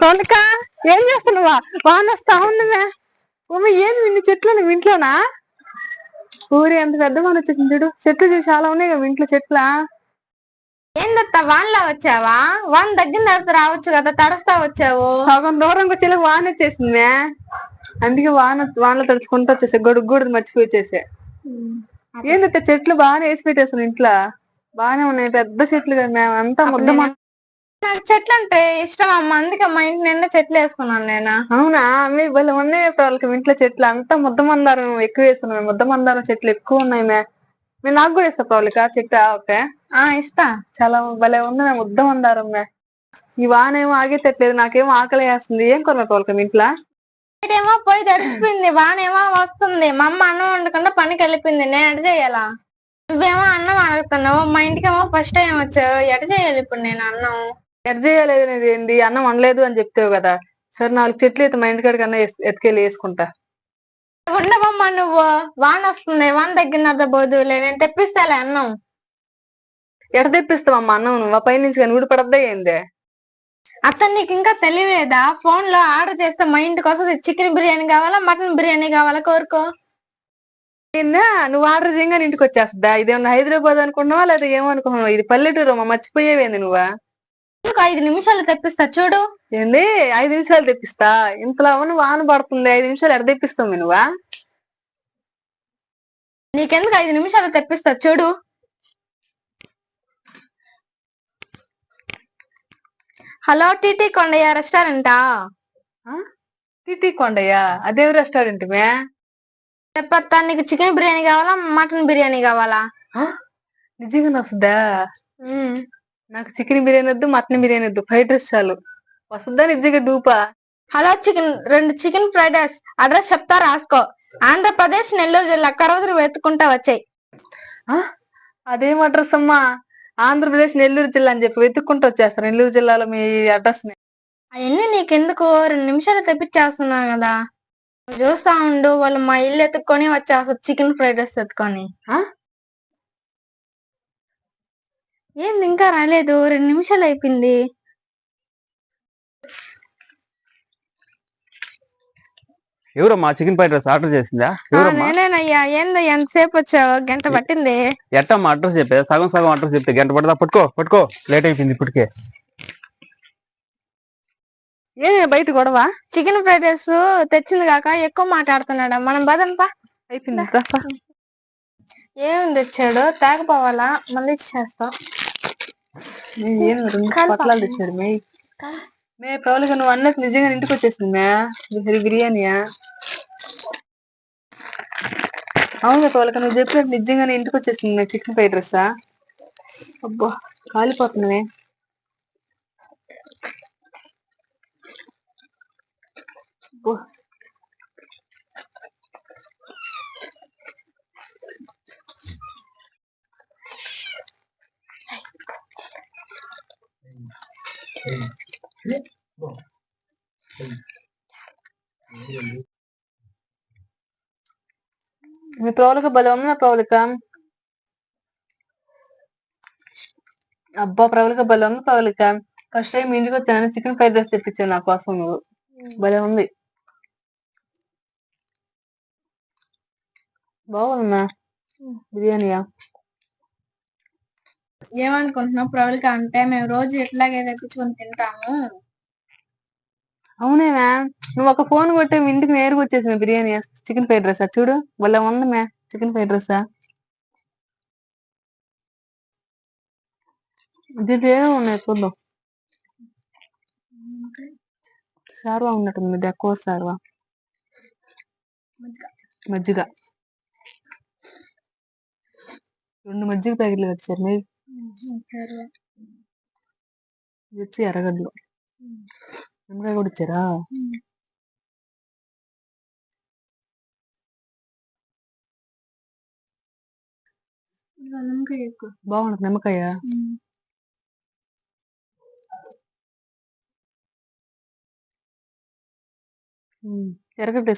సోనిక ఏం చేస్తున్నావా? వాన వస్తా ఉందిమే. ఉమ్మ ఏంది ఇన్ని చెట్లు నువ్వు ఇంట్లోనా? ఊరి ఎంత పెద్ద వాన వచ్చేసింది చూడు. చెట్లు చూసి చాలా ఉన్నాయి కదా ఇంట్లో చెట్ల? ఏందత్త వాన్లో వచ్చావా? వాన్ తగ్గిన తర్వాత రావచ్చు కదా తడస్తా వచ్చావు. సగం దూరం వచ్చేలా వాన వచ్చేసిందిమే. అందుకే వాన వానలో తడుచుకుంటూ వచ్చేసా. గొడుగు కూడా మర్చిపోయి వచ్చేసా ఏందక్క చెట్లు బాగానే వేసి పెట్టేసాను ఇంట్లో? బాగానే ఉన్నాయి పెద్ద చెట్లు కదా మేము అంతా ముద్ద నాకు చెట్లు అంటే ఇష్టం అమ్మ. అందుకే మా ఇంటి నిండా చెట్లు వేసుకున్నాను నేను. అవునా? మీ భలే ఉన్నాయి వాళ్ళకి ఇంట్లో చెట్లు అంతా ముద్ద మందారం ఎక్కువ వేస్తున్నాం ముద్ద మందారం చెట్లు ఎక్కువ ఉన్నాయి మే. మేము నాకు కూడా ఇస్తా ప్రవళిక చెట్టు? ఓకే. ఆ ఇస్తా. చాలా భలే ఉంది మే ముద్ద మందారం మే. ఈ వానేమో ఆగేటట్లేదు. నాకేమో ఆకలి వేస్తుంది. ఏం కొన్నా ప్రవళిక మీ ఇంట్లో? ఏమో పోయి తడిచిపోయింది వానేమో వస్తుంది. మా అమ్మ అన్నం వండకుండా పనికి వెళ్ళిపోయింది. నేను ఎట చేయాలా? నువ్వేమో అన్నం అడుగుతున్నావు. మా ఇంటికేమో ఫస్ట్ టైం వచ్చావు. ఎట చేయాలి ఇప్పుడు నేను అన్నం? ఎట్ చేయలేదు అనేది ఏంది? అన్నం వండలేదు అని చెప్తావు కదా. సరే నాలుగు చెట్లు అయితే మా ఇంటికాడికి అన్న ఎత్తుకెళ్ళి వేసుకుంటా. ఉండవమ్మా నువ్వు. వాన వస్తుంది. వాన తగ్గిన బోదులే. నేను తెప్పిస్తాలే అన్నం. ఎట తెప్పిస్తావమ్మా అన్నం? నువ్వు పై నుంచి కానీ ఊడి పడద్దా ఏందే? అతను నీకు ఇంకా తెలియలేదా? ఫోన్లో ఆర్డర్ చేస్తే మా ఇంటికి వస్తుంది చికెన్ బిర్యానీ కావాలా మటన్ బిర్యానీ కావాలా? కోరుకో. ఏందా నువ్వు ఆర్డర్ చేయగానే ఇంటికి వచ్చేస్తుందా? ఇదేమన్నా హైదరాబాద్ అనుకున్నావా? లేదా ఏమనుకున్నావా ఇది పల్లెటూరు అమ్మా మర్చిపోయేవేంది నువ్వా? ఇంకో ఐదు నిమిషాలు తెప్పిస్తా చూడు? ఏంది? ఐదు నిమిషాలు తెప్పిస్తా. ఇంతలో అవన్నీ వాన పడుతుంది. ఐదు నిమిషాలు ఎడ తెప్పిస్తావు నువ్వా? నీకెందుకు ఐదు నిమిషాలు తెప్పిస్తా చూడు? హలో టీటీ కొండయ్య రెస్టారెంటా? టిటి కొండయ్య? అదేం రెస్టారెంట్ మే? చెప్పత్తా నీకు చికెన్ బిర్యానీ కావాలా మటన్ బిర్యానీ కావాలా? నిజంగా వస్తుందా? నాకు చికెన్ బిర్యానీ వద్దు మటన్ బిర్యానీ వద్దు. ఫ్రైడ్ రైస్ చాలు. వస్తుందా నిజంగా డూపా? హలో చికెన్ రెండు చికెన్ ఫ్రైడ్ రైస్. అడ్రస్ చెప్తా రాసుకో. ఆంధ్రప్రదేశ్ నెల్లూరు జిల్లా కరవదురు వెతుకుంటా వచ్చాయి. అదేం అడ్రస్ అమ్మా? ఆంధ్రప్రదేశ్ నెల్లూరు జిల్లా అని చెప్పి వెతుక్కుంటూ వచ్చేస్తారు నెల్లూరు జిల్లాలో మీ అడ్రస్ని అవన్నీ నీకెందుకు? రెండు నిమిషాలు తెప్పించేస్తున్నా కదా. చూస్తా ఉండు వాళ్ళు మా ఇల్లు ఎత్తుక్కొని వచ్చేస్తారు చికెన్ ఫ్రైడ్ రైస్ ఎత్తుకొని ఆ? ఏంది ఇంకా రాలేదు? రెండు నిమిషాలు అయిపోయింది. ఎవరమ్మా చికెన్ ఫ్రైడ్ రైస్ ఆర్డర్ చేసిందా? ఎవరమ్మా నేనేనయ్యా ఏందో ఎంతసేపు వచ్చావు? గంట పట్టింది. ఎట్టమ్మా అడ్రస్ చెప్పే సగం సగం అడ్రస్ చెప్తే గంట పడదా? పట్టుకో పట్టుకో. లేట్ అయిపోయింది ఇప్పటికే. ఏ బయట గొడవ? చికెన్ ఫ్రైడ్ రైస్ తెచ్చింది కాక ఎక్కువ మాట్లాడుతున్నాడు? మనం బదంపా అయిపోయింది రా, పా. ఏం తెచ్చాడు? తాగపోవాలా మళ్ళీ చేస్తా. ఏం రెండు కాదు పొట్లాలు తెచ్చాడు మే. మే ప్రవళిక నువ్వు అన్నట్టు నిజంగా ఇంటికి వచ్చేసింది మే. బిర్యానీయా అవును ప్రవళిక నువ్వు చెప్పినట్టు నిజంగానే ఇంటికి వచ్చేసింది మే చికెన్ ఫ్రైడ్ రైస్ అబ్బా కాలిపోతున్నావే అబ్బో. భలే ఉంది నా ప్రవళిక అబ్బా ప్రవళిక భలే ఉంది ప్రవళిక ఫస్ట్ టైం ఇంటికి వచ్చాను చికెన్ ఫ్రైడ్ రైస్ తెప్పించావు నా కోసం నువ్వు. భలే ఉంది. బాగుందా బిర్యానీయా? ఏమనుకుంటున్నావు? ప్రవళిక అంటే మేము రోజు ఎట్లాగే తెప్పించుకొని తింటాము. అవునే మ్యామ్. నువ్వు ఒక ఫోన్ కొట్టే ఇంటికి నేరుగా వచ్చేసింది బిర్యానీ. చికెన్ ఫ్రైడ్ రైస్ చూడు. భలే ఉంది మ్యా చికెన్ ఫ్రైడ్ రైస్ దీంట్లో ఉన్నాయి చూద్దాం. సార్వా ఉన్నట్టుంది ఎక్కువ సార్వా మజ్జిగ. రెండు మజ్జిగ ప్యాకెట్లు వచ్చారు మీరు. వచ్చి ఎర్రగడ్డలు. నిమ్మకాయ కూడా ఇచ్చారా? బాగుంటుంది నిమ్మకాయ. ఉమ్, ఎర్రగడ్డ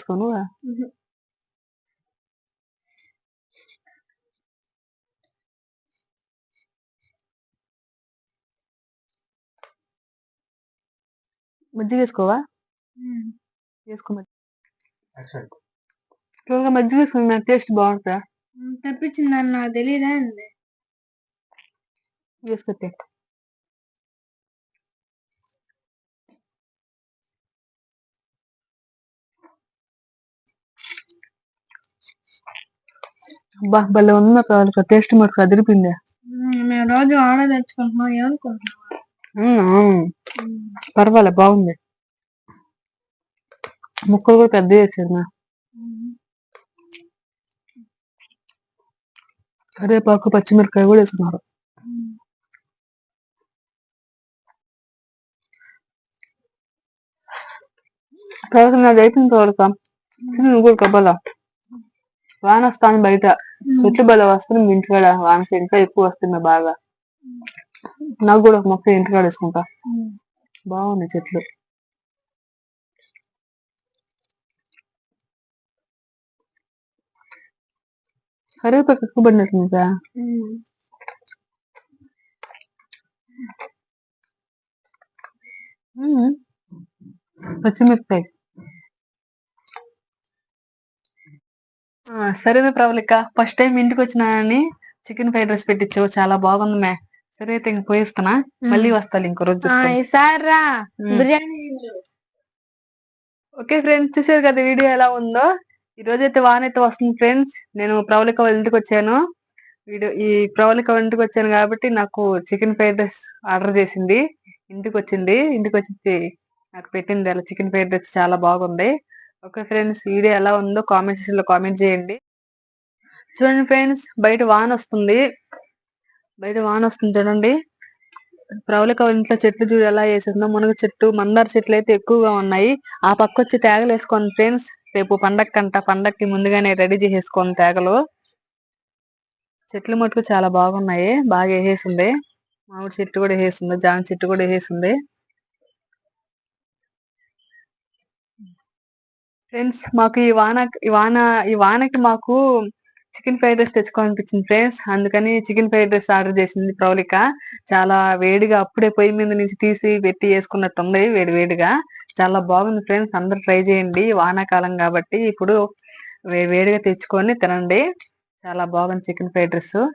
మజ్జిగ వేసుకోవా? వేసుకో మజ్జిగ. త్వరగా మజ్జిగ వేసుకుని టేస్ట్ బాగుంటుందా? తెప్పించిందని నాకు తెలియదా అండి వేసుకొస్తే అబ్బా భలే ఉంది అక్క టేస్ట్ మటుకు అదిరిపోయింది. మేము రోజు ఆర్డర్ తెచ్చుకుంటున్నాం ఏమనుకుంటున్నాం పర్వాలే బాగుంది. ముక్కలు కూడా పెద్ద వేసారు మా కరివేపాకు పచ్చిమిరపకాయ కూడా వేసుకున్నారు. తర్వాత నాది అయిపోయిన తర్వాత నువ్వు కూడా కబ్బలా వాన వస్తాను బయట చెట్టు బల వస్తుంది ఇంటికాడ? వానకి ఇంకా ఎక్కువ వస్తుంది బాగా. నాకు కూడా ఒక మొక్క ఇంటికాడ వేసుకుంటా. బాగున్నాయి చెట్లు. కరివేపాకు ఎక్కువ పడినట్టుంది. పచ్చిమిరపకాయ. ఆ, సరేనా ప్రవళిక. ఫస్ట్ టైం ఇంటికి వచ్చినానని చికెన్ ఫ్రైడ్ రైస్ పెట్టించు చాలా బాగుంది మే. సరే అయితే ఇంక పోయిస్తున్నా మళ్ళీ వస్తాను ఇంకో రోజు చూసుకొని. ఈసారి రా. ఉమ్. బిర్యానీ ఓకే ఫ్రెండ్స్ చూసారు కదా వీడియో ఎలా ఉందో? ఈ రోజు అయితే వాన అయితే వస్తుంది ఫ్రెండ్స్. నేను ప్రవళిక వాళ్ళ ఇంటికి వచ్చాను. వీడియో ఈ ప్రవళిక వాళ్ళ ఇంటికి వచ్చాను కాబట్టి నాకు చికెన్ ఫ్రైడ్ రైస్ ఆర్డర్ చేసింది. ఇంటికి వచ్చింది. ఇంటికి వచ్చి నాకు పెట్టింది. అలా చికెన్ ఫ్రైడ్ రైస్ చాలా బాగుంది. ఓకే ఫ్రెండ్స్ వీడియో ఎలా ఉందో కామెంట్ సెక్షన్లో కామెంట్ చేయండి. చూడండి ఫ్రెండ్స్ బయట వాన వస్తుంది. బయట వాన వస్తుంది చూడండి. ప్రవళిక ఇంట్లో చెట్లు చూడు ఎలా వేసిందో. మునగ చెట్టు మందార చెట్లు అయితే ఎక్కువగా ఉన్నాయి. ఆ పక్క వచ్చి తేగలు వేసుకోండి ఫ్రెండ్స్ రేపు పండక్కంట. పండక్కి ముందుగానే రెడీ చేసేసుకోండి తేగలు. చెట్లు మటుకు చాలా బాగున్నాయి. బాగా వేసేసింది. మామిడి చెట్టు కూడా వేసేసింది జామ చెట్టు కూడా వేసేసింది ఫ్రెండ్స్ మాకు ఈ వాన ఈ వాన ఈ వానకి మాకు చికెన్ ఫ్రైడ్ రైస్ తెచ్చుకోవాలనిపించింది ఫ్రెండ్స్. అందుకని చికెన్ ఫ్రైడ్ రైస్ ఆర్డర్ చేసింది ప్రౌలిక. చాలా వేడిగా అప్పుడే పొయ్యి మీద నుంచి తీసి పెట్టి వేసుకున్నట్టు ఉంది వేడి వేడిగా. చాలా బాగుంది ఫ్రెండ్స్. అందరు ట్రై చేయండి. వానాకాలం కాబట్టి ఇప్పుడు వేడిగా తెచ్చుకొని తినండి. చాలా బాగుంది chicken fried rice.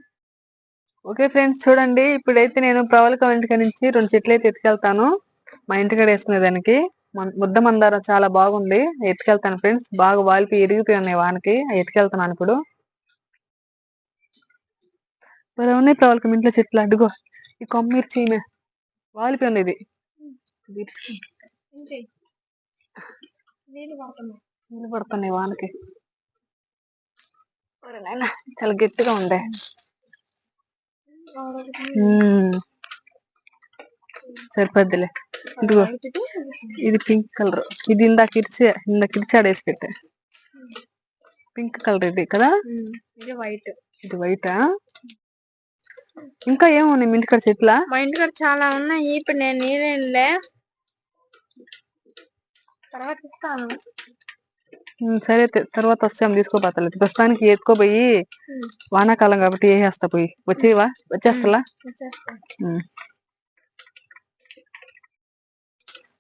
Okay friends చూడండి. ఇప్పుడైతే నేను ప్రవళిక ఇంటికి నుంచి రెండు చెట్లు అయితే ఎత్తుకెళ్తాను. మా ఇంటికాడ వేసుకునేదానికి. మన- ముద్ద మందారం చాలా బాగుంది. ఎత్తుకెళ్తాను ఫ్రెండ్స్. బాగా వాలిపోయి ఎరిగిపోయి ఉన్నాయి వానకి. ఎత్తుకెళ్తున్నాను ఇప్పుడు. మరి ఉన్నాయి ప్రవళిక ఇంట్లో చెట్లు? అడ్డుగో ఈ కొమ్మిర్చి ఈమె. వాలిపోయింది ఇది. నీళ్ళు పడుతున్నాయి వానకి. చాలా గట్టిగా ఉండే. సరిపోద్దిలే. ఇదిగో ఇది పింక్ కలర్. ఇది ఇందాక ఇరిచి ఇందాక ఇరిచి ఆడేసి పెట్టా. పింక్ కలర్ ఇది కదా? ఇది వైట్. ఇది వైటా? ఇంకా ఏమున్నాయి మీ ఇంటికాడ చెట్ల? మా ఇంటికాడ చాలా ఉన్నాయి. ఇప్పుడు నేను నీళ్ళే తర్వాత ఇస్తాను. సరే తర్వాత వచ్చాము తీసుకోపోతలేదు ప్రస్తుతానికి ఎత్తుకోపోయి వానాకాలం కాబట్టి వేసేస్తా పోయి. వచ్చేవా? వచ్చేస్తలా?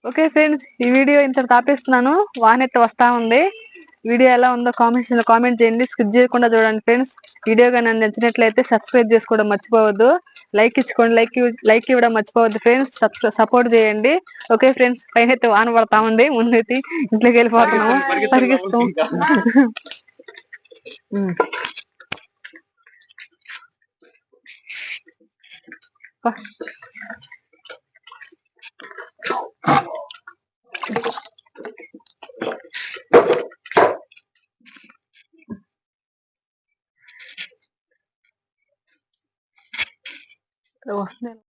ఓకే ఫ్రెండ్స్ ఈ వీడియో ఇంత తాపేస్తున్నాను వానెత్త వస్తా ఉంది. వీడియో ఎలా ఉందో కామెంట్స్లో కామెంట్ చేయండి. స్కిప్ చేయకుండా చూడండి ఫ్రెండ్స్ వీడియో కానీ నచ్చినట్లయితే సబ్స్క్రైబ్ చేసుకోవడం మర్చిపోవద్దు. లైక్ ఇచ్చుకోండి. లైక్ లైక్ ఇవ్వడం మర్చిపోవద్దు ఫ్రెండ్స్ సపోర్ట్ చేయండి. ఓకే ఫ్రెండ్స్ పైన అయితే వాన పడతా ఉంది. ముందైతే ఇంట్లోకి వెళ్ళిపోతున్నాము. పరిగిస్తాం ఉమ్. పా. వస్తున్నాయి